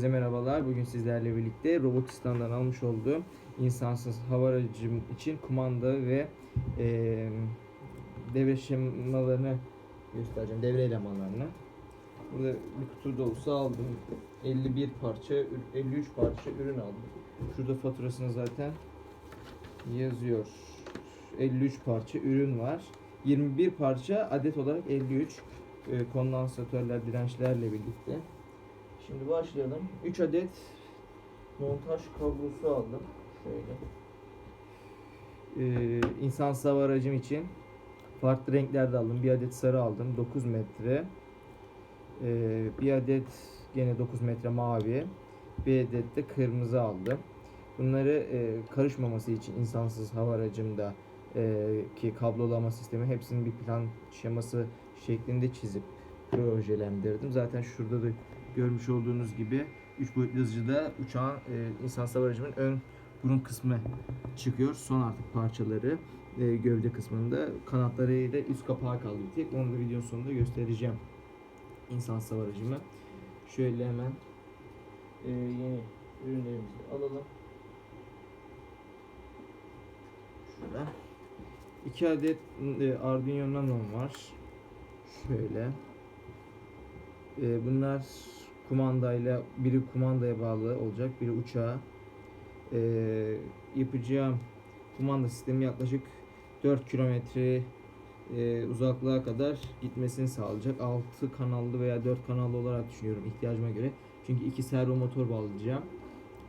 Herkese merhabalar. Bugün sizlerle birlikte Robotistan'dan almış olduğum insansız hava aracım için kumanda ve eee devre şemalarını göstereceğim. Devre elemanlarını. Burada bir kutu dolusu aldım. 51 parça, 53 parça ürün aldım. Şurada faturasını zaten yazıyor. 53 parça ürün var. 21 parça adet olarak 53 e, kondansatörler, dirençlerle birlikte. Şimdi başlayalım. 3 adet montaj kablosu aldım. Şöyle. Ee, insansız hava aracım için farklı renklerde aldım. Bir adet sarı aldım. 9 metre. Ee, bir adet gene 9 metre mavi. Bir adet de kırmızı aldım. Bunları e, karışmaması için insansız hava aracımda e, ki kablolama sistemi hepsinin bir plan şeması şeklinde çizip projelendirdim. Zaten şurada da görmüş olduğunuz gibi 3 boyutlu yazıcıda uçağın e, insansız hava aracımın ön burun kısmı çıkıyor. Son artık parçaları e, gövde kısmında kanatlarıyla üst kapağı kaldı bir tek. Onu da videonun sonunda göstereceğim. İnsansız hava aracımı. Şöyle hemen e, yeni ürünlerimizi alalım. Şurada. 2 adet e, Arduino Nano'm var. Şöyle. E, bunlar kumandayla biri kumandaya bağlı olacak, biri uçağa. E, yapacağım kumanda sistemi yaklaşık 4 kilometre e, uzaklığa kadar gitmesini sağlayacak. 6 kanallı veya 4 kanallı olarak düşünüyorum ihtiyacıma göre. Çünkü iki servo motor bağlayacağım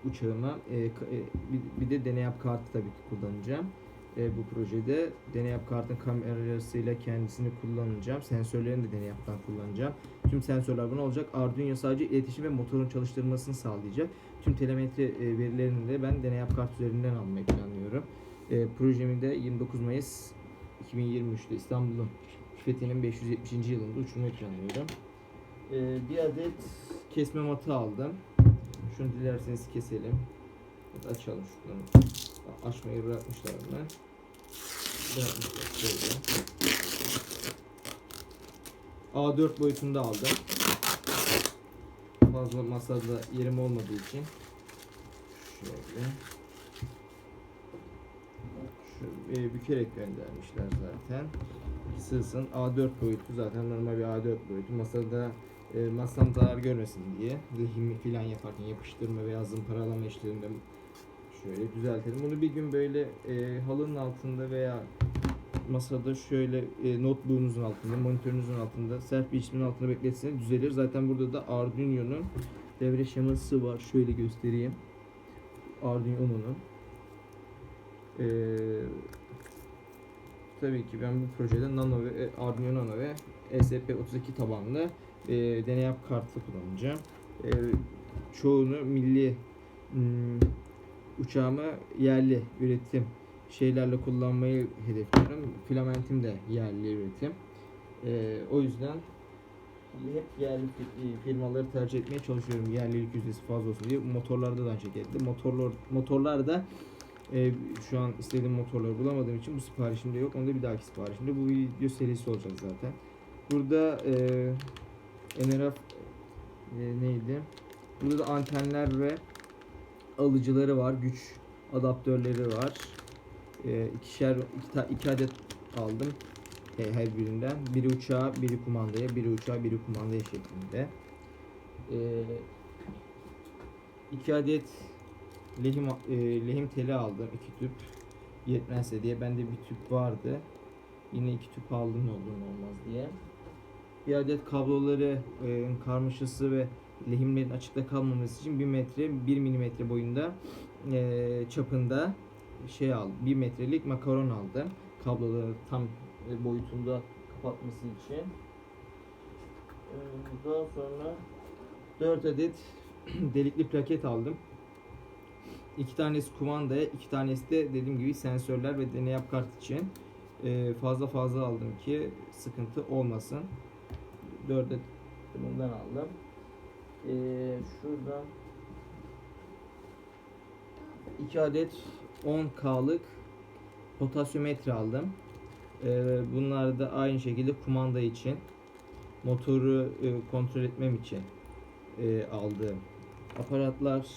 uçağıma. E, ka- e, bir, bir de deney kartı tabii ki kullanacağım. E, bu projede deney yap kartın kamerasıyla kendisini kullanacağım. Sensörlerini de deney yaptan kullanacağım. Tüm sensörler buna olacak. Arduino sadece iletişim ve motorun çalıştırmasını sağlayacak. Tüm telemetri e, verilerini de ben deney yap kart üzerinden almayı planlıyorum. E, projemi de 29 Mayıs 2023'te İstanbul'un Fethiye'nin 570. yılında uçurmayı planlıyorum. E, bir adet kesme matı aldım. Şunu dilerseniz keselim. Açalım şunu. Açmayı bırakmışlar. Bırakmışlar şöyle. A4 boyutunda aldım. Fazla masada yerim olmadığı için. Şöyle. Şu, e, bükerek göndermişler zaten. Sığsın. A4 boyutu zaten normal bir A4 boyutu. Masada e, masam zarar görmesin diye. Lehimi falan yaparken yapıştırma veya zımparalama işlerinde şöyle düzeltelim. Bunu bir gün böyle e, halının altında veya masada şöyle e, notebook'unuzun altında, monitörünüzün altında, sert bir cismin altında bekletseniz düzelir. Zaten burada da Arduino'nun devre şeması var. Şöyle göstereyim. Arduino'nun. E, tabii ki ben bu projede Nano ve e, Arduino Nano ve ESP32 tabanlı e, deney yap kartı kullanacağım. E, çoğunu milli hmm, uçağımı yerli üretim şeylerle kullanmayı hedefliyorum. Filamentim de yerli üretim. E, o yüzden hep yerli fi- firmaları tercih etmeye çalışıyorum. Yerlilik yüzdesi fazla olsun diye. Motorlarda da aynı şekilde. Motorlar, motorlar da e, şu an istediğim motorları bulamadığım için bu siparişimde yok. Onda bir dahaki siparişimde. Bu video serisi olacak zaten. Burada e, NRF e, neydi? Burada da antenler ve alıcıları var. Güç adaptörleri var. E, ikişer iki, iki adet aldım e, her birinden. Biri uçağa, biri kumandaya, biri uçağa, biri kumandaya şeklinde. E, iki adet lehim e, lehim teli aldım. iki tüp yetmezse diye. Bende bir tüp vardı. Yine iki tüp aldım ne olmaz diye. Bir adet kabloları e, karmaşası ve lehimlerin açıkta kalmaması için 1 metre 1 milimetre boyunda e, çapında şey aldım. 1 metrelik makaron aldım. Kabloları tam e, boyutunda kapatması için. E, daha sonra 4 adet delikli plaket aldım. İki tanesi kumandaya, iki tanesi de dediğim gibi sensörler ve deney kart için. E, fazla fazla aldım ki sıkıntı olmasın. 4 adet bundan aldım. E, şuradan 2 adet 10K'lık potasyometre aldım. E, bunlar da aynı şekilde kumanda için motoru e, kontrol etmem için e, aldığım aparatlar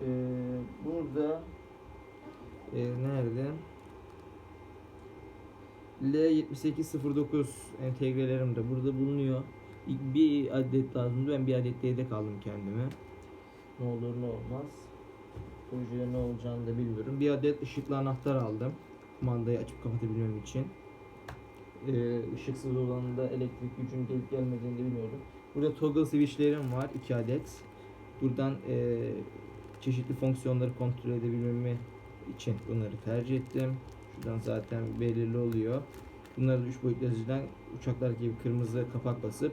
e, burada e, nerede? L7809 entegrelerim de burada bulunuyor. Bir adet lazımdı. Ben bir adet de yedek aldım kendime. Ne olur ne olmaz. Projeye ne olacağını da bilmiyorum. Bir adet ışıklı anahtar aldım. Kumandayı açıp kapatabilmem için. Ee, ışıksız olanında elektrik gücünün gelip gelmediğini de bilmiyorum. Burada toggle switchlerim var. 2 adet. Buradan e, çeşitli fonksiyonları kontrol edebilmemi için bunları tercih ettim. Şuradan zaten belirli oluyor. Bunları 3 boyutlu yazıcıdan uçaklar gibi kırmızı kapak basıp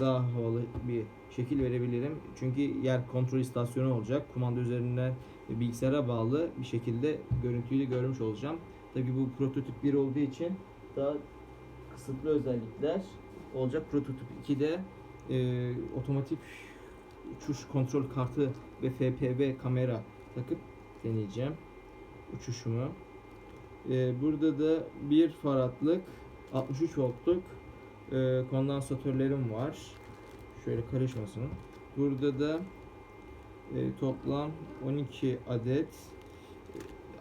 daha havalı bir şekil verebilirim. Çünkü yer kontrol istasyonu olacak. Kumanda üzerinden bilgisayara bağlı bir şekilde görüntüyü de görmüş olacağım. Tabii bu prototip 1 olduğu için daha kısıtlı özellikler olacak. Prototip 2'de e, otomatik uçuş kontrol kartı ve FPV kamera takıp deneyeceğim uçuşumu. Ee, burada da bir faradlık 63 voltluk e, kondansatörlerim var. Şöyle karışmasın. Burada da e, toplam 12 adet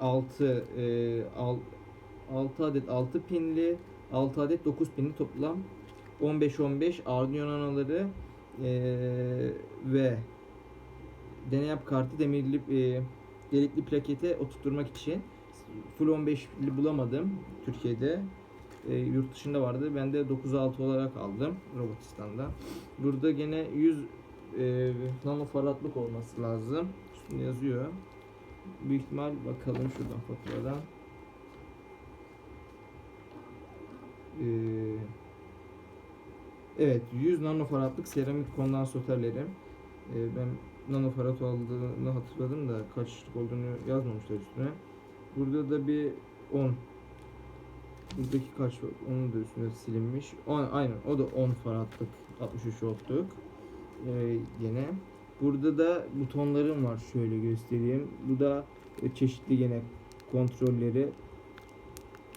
6 e, al, 6 adet 6 pinli 6 adet 9 pinli toplam 15-15 Arduino anaları e, ve deney kartı demirli e, delikli plakete oturtturmak için full 15'li bulamadım Türkiye'de. E, yurt dışında vardı. Ben de 9.6 olarak aldım Robotistan'da. Burada gene 100 e, nanofaradlık olması lazım. Üstünde yazıyor. Büyük ihtimal bakalım şuradan faturadan. E, evet 100 nanofaradlık seramik kondansatörlerim. E, ben nanofarad aldığını hatırladım da kaçlık olduğunu yazmamışlar üstüne. Burada da bir 10. Buradaki kaç? Onun da üstüne silinmiş. 10, aynen o da 10 faradlık 63 voltluk. Ee, gene. Burada da butonlarım var. Şöyle göstereyim. Bu da e, çeşitli gene kontrolleri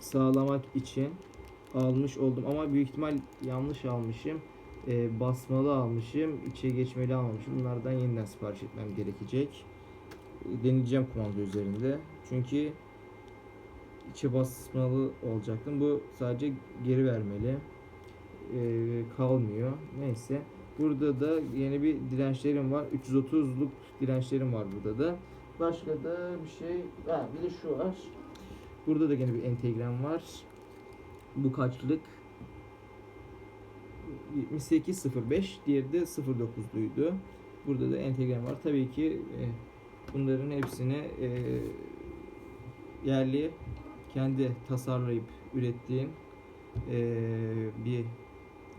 sağlamak için almış oldum ama büyük ihtimal yanlış almışım. Ee, basmalı almışım, içe geçmeli almamışım. Bunlardan yeniden sipariş etmem gerekecek. Deneyeceğim kumanda üzerinde. Çünkü içe basmalı olacaktım. Bu sadece geri vermeli. Ee, kalmıyor. Neyse. Burada da yeni bir dirençlerim var. 330'luk dirençlerim var burada da. Başka da bir şey. Ha, bir de şu var. Burada da yine bir entegrem var. Bu kaçlık? 7805 diğeri de 09'luydu. Burada da entegrem var. Tabii ki e, bunların hepsini e, yerli kendi tasarlayıp ürettiğim e, bir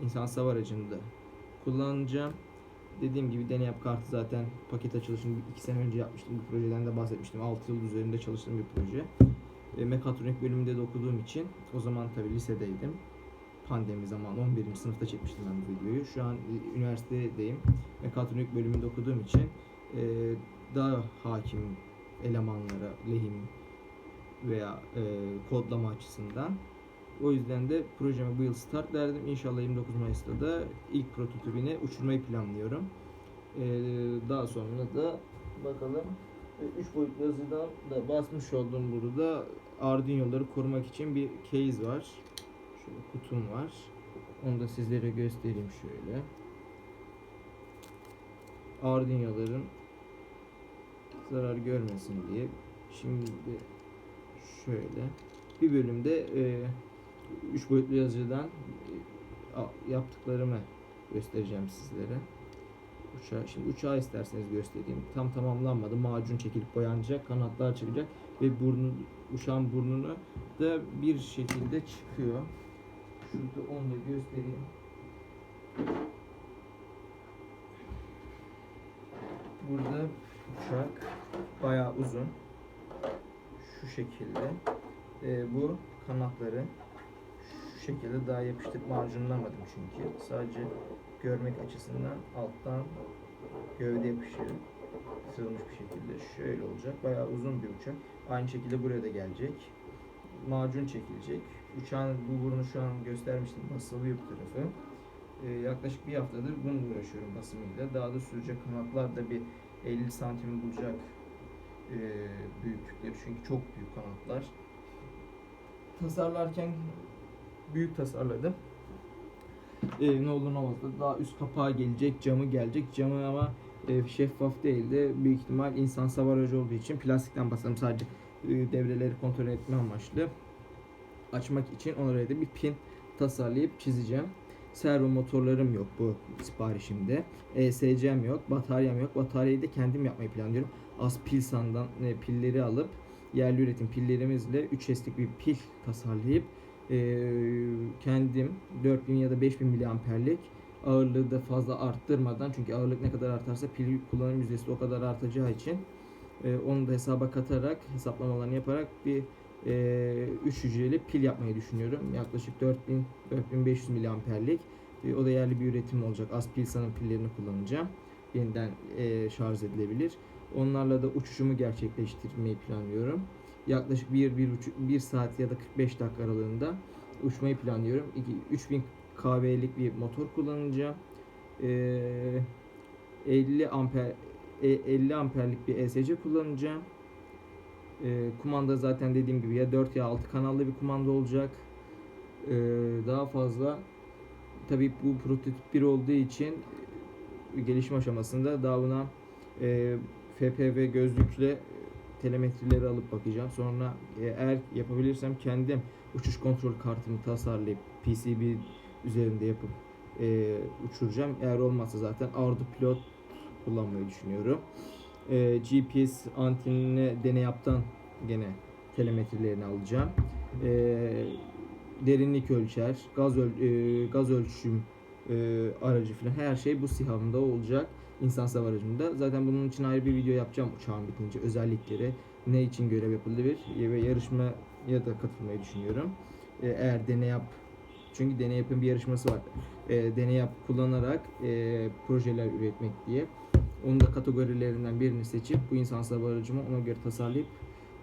insan hava aracında kullanacağım. Dediğim gibi deney yap kartı zaten paket açılışını 2 sene önce yapmıştım. Bu projeden de bahsetmiştim. 6 yıl üzerinde çalıştığım bir proje. E, mekatronik bölümünde de okuduğum için o zaman tabii lisedeydim. Pandemi zamanı 11. sınıfta çekmiştim ben bu videoyu. Şu an e, üniversitedeyim. Mekatronik bölümünde okuduğum için e, daha hakim elemanlara, lehim veya e, kodlama açısından. O yüzden de projeme bu yıl start verdim. İnşallah 29 Mayıs'ta da ilk prototipini uçurmayı planlıyorum. E, daha sonra da bakalım 3 boyutlu yazıdan da basmış olduğum burada Arduino'ları korumak için bir case var. Şöyle kutum var. Onu da sizlere göstereyim şöyle. Arduino'ların zarar görmesin diye. Şimdi şöyle bir bölümde 3 boyutlu yazıcıdan e, yaptıklarımı göstereceğim sizlere. Uçağı, şimdi uçağı isterseniz göstereyim. Tam tamamlanmadı. Macun çekilip boyanacak, kanatlar çıkacak ve burnu uçağın burnunu da bir şekilde çıkıyor. Şurada onu da göstereyim. Burada uçak bayağı uzun. Şekilde. Ee, bu kanatları şu şekilde daha yapıştırıp macunlamadım çünkü. Sadece görmek açısından alttan gövde yapışıyor. Sığılmış bir şekilde şöyle olacak. Bayağı uzun bir uçak. Aynı şekilde buraya da gelecek. Macun çekilecek. Uçağın bu burnu şu an göstermiştim basılı yük tarafı. e, yaklaşık bir haftadır bununla uğraşıyorum basımıyla. Daha da sürecek kanatlar da bir 50 santim bulacak e, büyüklükleri çünkü çok büyük kanatlar. Tasarlarken büyük tasarladım. E, ne olur ne olmaz da daha üst kapağı gelecek, camı gelecek. Camı ama e, şeffaf değil de büyük ihtimal insan savar olduğu için plastikten basalım sadece e, devreleri kontrol etme amaçlı. Açmak için oraya da bir pin tasarlayıp çizeceğim. Servo motorlarım yok bu siparişimde. ESC'm yok, bataryam yok. Bataryayı da kendim yapmayı planlıyorum. Aspilsan'dan e, pilleri alıp yerli üretim pillerimizle 3 S'lik bir pil tasarlayıp e, kendim 4000 ya da 5000 miliamperlik ağırlığı da fazla arttırmadan çünkü ağırlık ne kadar artarsa pil kullanım yüzdesi de o kadar artacağı için e, onu da hesaba katarak hesaplamalarını yaparak bir e, 3 hücreli pil yapmayı düşünüyorum. Yaklaşık 4000 4500 miliamperlik. E, o da yerli bir üretim olacak. Aspilsan'ın pillerini kullanacağım. Yeniden e, şarj edilebilir. Onlarla da uçuşumu gerçekleştirmeyi planlıyorum. Yaklaşık 1 1 1 saat ya da 45 dakika aralığında uçmayı planlıyorum. 2 3000 kW'lik bir motor kullanacağım. E, 50 amper e, 50 amperlik bir ESC kullanacağım. E, kumanda zaten dediğim gibi ya 4 ya 6 kanallı bir kumanda olacak. E, daha fazla tabii bu prototip 1 olduğu için e, gelişim aşamasında daha buna e, FPV gözlükle telemetrileri alıp bakacağım. Sonra e, eğer yapabilirsem kendim uçuş kontrol kartımı tasarlayıp PCB üzerinde yapıp e, uçuracağım. Eğer olmazsa zaten Ardu Pilot kullanmayı düşünüyorum. E, GPS antenine deney yaptan gene telemetrilerini alacağım. E, derinlik ölçer, gaz öl, e, gaz ölçüm e, aracı falan her şey bu SİHA'mda olacak. İnsan aracında. Zaten bunun için ayrı bir video yapacağım uçağın bitince. Özellikleri, ne için görev yapılabilir ve yarışmaya da katılmayı düşünüyorum. E, eğer deney yap çünkü deney yapın bir yarışması var. E, deney yap kullanarak e, projeler üretmek diye. Onun da kategorilerinden birini seçip bu insan hava aracımı ona göre tasarlayıp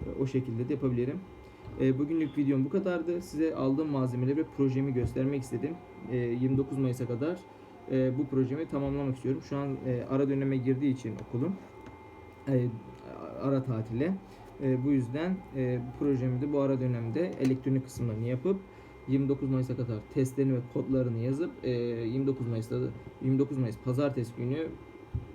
e, o şekilde de yapabilirim. E, bugünlük videom bu kadardı. Size aldığım malzemeleri ve projemi göstermek istedim. E, 29 Mayıs'a kadar e, bu projemi tamamlamak istiyorum. Şu an e, ara döneme girdiği için okulum e, ara tatile. E, bu yüzden e, projemi de bu ara dönemde elektronik kısımlarını yapıp 29 Mayıs'a kadar testlerini ve kodlarını yazıp e, 29 Mayıs'ta da 29 Mayıs pazartesi günü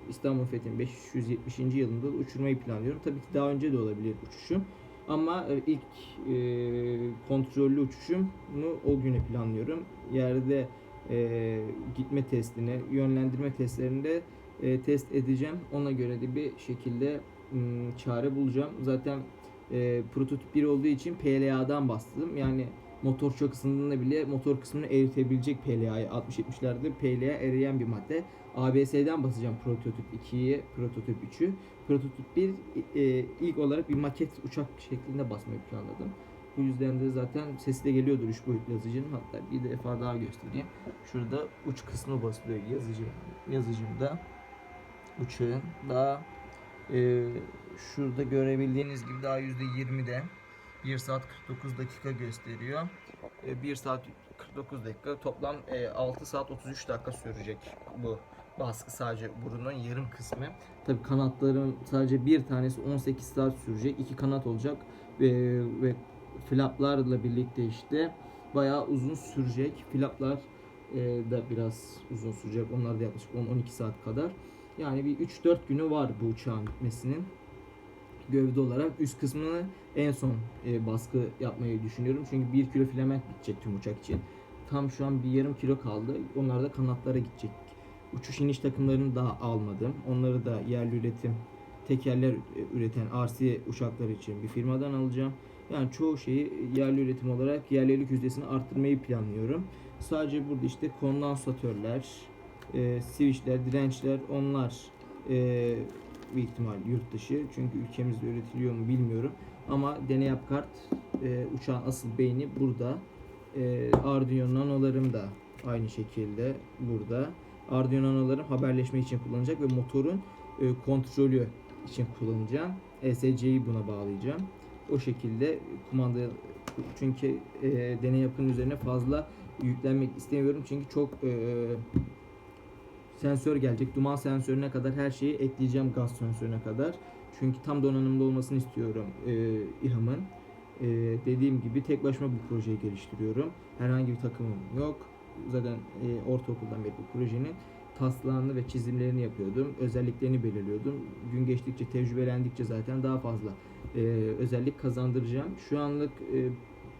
İstanbul Fethi'nin 570. yılında da uçurmayı planlıyorum. Tabii ki daha önce de olabilir uçuşum. Ama e, ilk e, kontrollü uçuşumu o güne planlıyorum. Yerde e, gitme testini, yönlendirme testlerinde e, test edeceğim. Ona göre de bir şekilde m, çare bulacağım. Zaten e, prototip 1 olduğu için PLA'dan bastım. Yani motor çok ısındığında bile motor kısmını eritebilecek PLA'yı 60-70'lerde PLA eriyen bir madde. ABS'den basacağım prototip 2'yi, prototip 3'ü. Prototip 1 e, ilk olarak bir maket uçak şeklinde basmayı planladım. Bu yüzden de zaten sesi de geliyordur 3 boyutlu yazıcının. Hatta bir defa daha göstereyim. Şurada uç kısmı basılıyor yazıcı, yazıcımda. Uçağın daha e, şurada görebildiğiniz gibi daha %20'de 1 saat 49 dakika gösteriyor. 1 saat 49 dakika toplam 6 saat 33 dakika sürecek bu baskı sadece burunun yarım kısmı. Tabi kanatların sadece bir tanesi 18 saat sürecek. iki kanat olacak ve, ve flaplarla birlikte işte bayağı uzun sürecek. Flaplar e, da biraz uzun sürecek. Onlar da yaklaşık 10-12 saat kadar. Yani bir 3-4 günü var bu uçağın bitmesinin gövde olarak üst kısmını en son e, baskı yapmayı düşünüyorum. Çünkü 1 kilo filament bitecek tüm uçak için. Tam şu an bir yarım kilo kaldı. Onlar da kanatlara gidecek. Uçuş iniş takımlarını daha almadım. Onları da yerli üretim tekerler e, üreten RC uçaklar için bir firmadan alacağım. Yani çoğu şeyi yerli üretim olarak yerlilik yüzdesini arttırmayı planlıyorum. Sadece burada işte kondansatörler, e, switchler, dirençler onlar e, büyük ihtimal yurt dışı. Çünkü ülkemizde üretiliyor mu bilmiyorum. Ama deney yap kart e, uçağın asıl beyni burada. E, Arduino nanolarım da aynı şekilde burada. Arduino nanolarım haberleşme için kullanacak ve motorun e, kontrolü için kullanacağım. ESC'yi buna bağlayacağım. O şekilde kumanda çünkü e, deney yapının üzerine fazla yüklenmek istemiyorum çünkü çok e, sensör gelecek. Duman sensörüne kadar her şeyi ekleyeceğim gaz sensörüne kadar. Çünkü tam donanımda olmasını istiyorum e, İHA'mın. E, dediğim gibi tek başıma bu projeyi geliştiriyorum. Herhangi bir takımım yok. Zaten e, ortaokuldan beri bu projenin taslağını ve çizimlerini yapıyordum. Özelliklerini belirliyordum. Gün geçtikçe, tecrübelendikçe zaten daha fazla e, özellik kazandıracağım. Şu anlık e,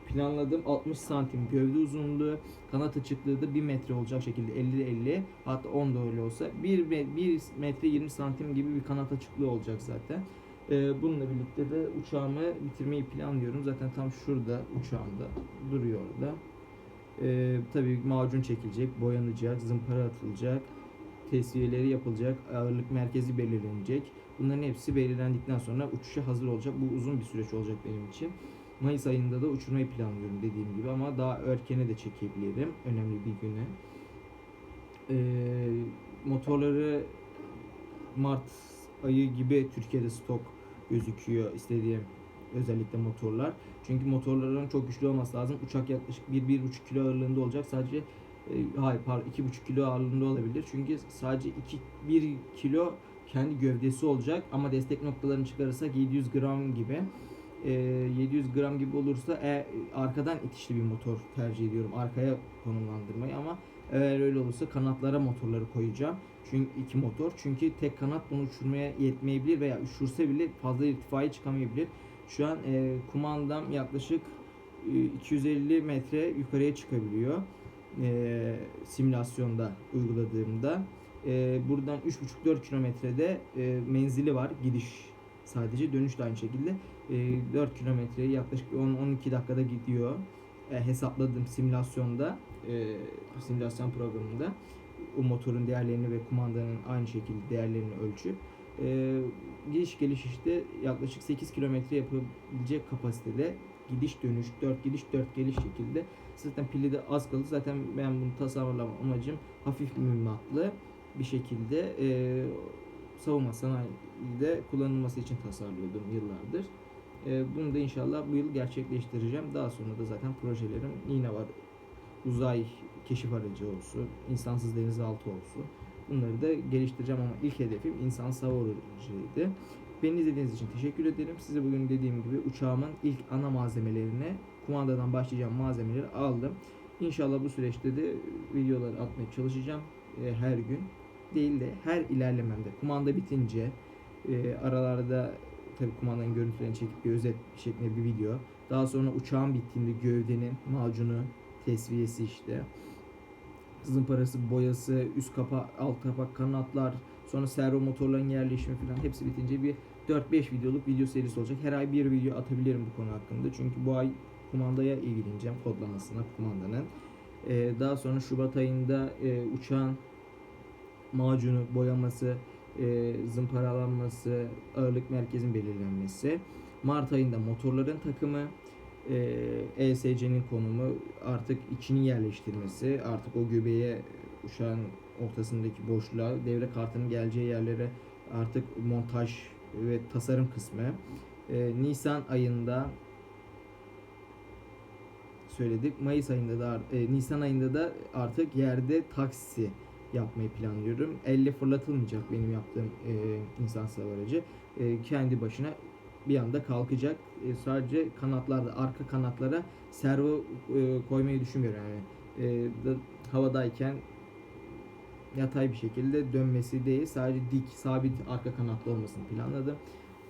planladığım 60 santim gövde uzunluğu, kanat açıklığı da 1 metre olacak şekilde 50-50 hatta 10 da öyle olsa 1, 1 metre 20 santim gibi bir kanat açıklığı olacak zaten. Ee, bununla birlikte de uçağımı bitirmeyi planlıyorum. Zaten tam şurada uçağımda duruyor orada. Ee, tabii macun çekilecek, boyanacak, zımpara atılacak, tesviyeleri yapılacak, ağırlık merkezi belirlenecek. Bunların hepsi belirlendikten sonra uçuşa hazır olacak. Bu uzun bir süreç olacak benim için. Mayıs ayında da uçurmayı planlıyorum dediğim gibi ama daha erkene de çekebilirim önemli bir güne. Ee, motorları Mart ayı gibi Türkiye'de stok gözüküyor istediğim özellikle motorlar. Çünkü motorların çok güçlü olması lazım. Uçak yaklaşık 1-1,5 kilo ağırlığında olacak. Sadece e, hayır pardon 2,5 kilo ağırlığında olabilir. Çünkü sadece 2 1 kilo kendi gövdesi olacak ama destek noktalarını çıkarırsak 700 gram gibi. E, 700 gram gibi olursa e, arkadan itişli bir motor tercih ediyorum. Arkaya konumlandırmayı ama eğer öyle olursa kanatlara motorları koyacağım. Çünkü iki motor. Çünkü tek kanat bunu uçurmaya yetmeyebilir veya uçursa bile fazla irtifaya çıkamayabilir. Şu an e, kumandam yaklaşık e, 250 metre yukarıya çıkabiliyor. E, simülasyonda uyguladığımda. E, buradan 3,5-4 kilometrede e, menzili var. Gidiş sadece dönüş de aynı şekilde. E, 4 kilometreyi yaklaşık 10-12 dakikada gidiyor. E, hesapladım simülasyonda e, simülasyon programında. O motorun değerlerini ve kumandanın aynı şekilde değerlerini ölçüp e, gidiş geliş işte yaklaşık 8 kilometre yapabilecek kapasitede gidiş dönüş 4 gidiş 4 geliş şekilde. Zaten pili de az kaldı. Zaten ben bunu tasarlama amacım hafif mühimmatlı bir şekilde e, savunma sanayide kullanılması için tasarlıyordum yıllardır. E, bunu da inşallah bu yıl gerçekleştireceğim. Daha sonra da zaten projelerim yine var. Uzay keşif aracı olsun, insansız denizaltı olsun. Bunları da geliştireceğim ama ilk hedefim insan hava aracıydı. Beni izlediğiniz için teşekkür ederim. Size bugün dediğim gibi uçağımın ilk ana malzemelerini kumandadan başlayacağım malzemeleri aldım. İnşallah bu süreçte de videoları atmaya çalışacağım her gün değil de her ilerlememde kumanda bitince e, aralarda tabi kumandanın görüntülerini çekip bir özet şeklinde bir video. Daha sonra uçağın bittiğinde gövdenin macunu, tesviyesi işte. Zımparası, boyası, üst kapak, alt kapak, kanatlar, sonra servo motorların yerleşimi falan hepsi bitince bir 4-5 videoluk video serisi olacak. Her ay bir video atabilirim bu konu hakkında. Çünkü bu ay kumandaya ilgileneceğim kodlamasına kumandanın. Ee, daha sonra Şubat ayında e, uçağın macunu, boyaması, e, zımparalanması, ağırlık merkezin belirlenmesi. Mart ayında motorların takımı, e, ESC'nin konumu, artık içini yerleştirmesi, artık o göbeğe uçağın ortasındaki boşluğa, devre kartının geleceği yerlere artık montaj ve tasarım kısmı. E, Nisan ayında söyledik. Mayıs ayında da e, Nisan ayında da artık yerde taksi yapmayı planlıyorum. Elle fırlatılmayacak benim yaptığım e, insan hava aracı. E, kendi başına bir anda kalkacak. E, sadece kanatlarda, arka kanatlara servo e, koymayı düşünmüyorum. Yani e, da, havadayken yatay bir şekilde dönmesi değil, sadece dik, sabit arka kanatlı olmasını planladım.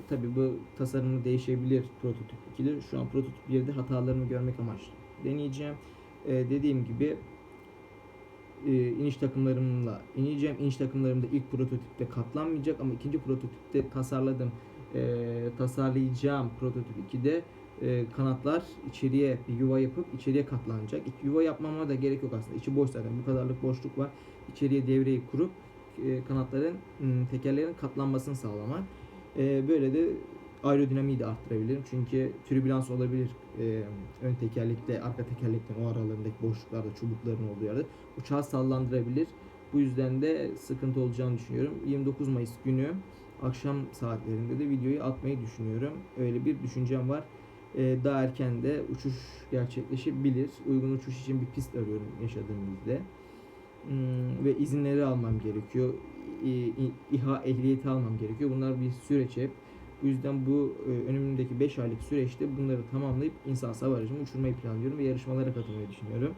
Tabi bu tasarımı değişebilir prototip 2'de. Şu an prototip 1'de hatalarımı görmek amaçlı deneyeceğim. E, dediğim gibi e, iniş takımlarımla ineceğim. İniş takımlarımda ilk prototipte katlanmayacak ama ikinci prototipte tasarladım. E, tasarlayacağım prototip 2'de e, kanatlar içeriye bir yuva yapıp içeriye katlanacak. Yuva yapmama da gerek yok aslında. İçi boş zaten. Bu kadarlık boşluk var. İçeriye devreyi kurup e, kanatların tekerlerin katlanmasını sağlamak. E, böyle de aerodinamiği de arttırabilirim. Çünkü türbülans olabilir e, ön tekerlekle arka tekerlekten o aralarındaki boşluklarda çubukların olduğu yerde uçağı sallandırabilir. Bu yüzden de sıkıntı olacağını düşünüyorum. 29 Mayıs günü akşam saatlerinde de videoyu atmayı düşünüyorum. Öyle bir düşüncem var. e, daha erken de uçuş gerçekleşebilir. Uygun uçuş için bir pist arıyorum yaşadığım ilde. Hmm, ve izinleri almam gerekiyor. İ- İHA ehliyeti almam gerekiyor. Bunlar bir süreç hep. Bu yüzden bu e, önümündeki 5 aylık süreçte bunları tamamlayıp insan hava aracımı uçurmayı planlıyorum ve yarışmalara katılmayı düşünüyorum.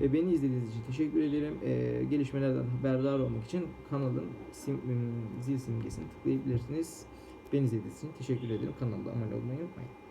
E, beni izlediğiniz için teşekkür ederim. E, gelişmelerden haberdar olmak için kanalın sim, zil simgesini tıklayabilirsiniz. Beni izlediğiniz için teşekkür ederim. Kanalda abone olmayı unutmayın.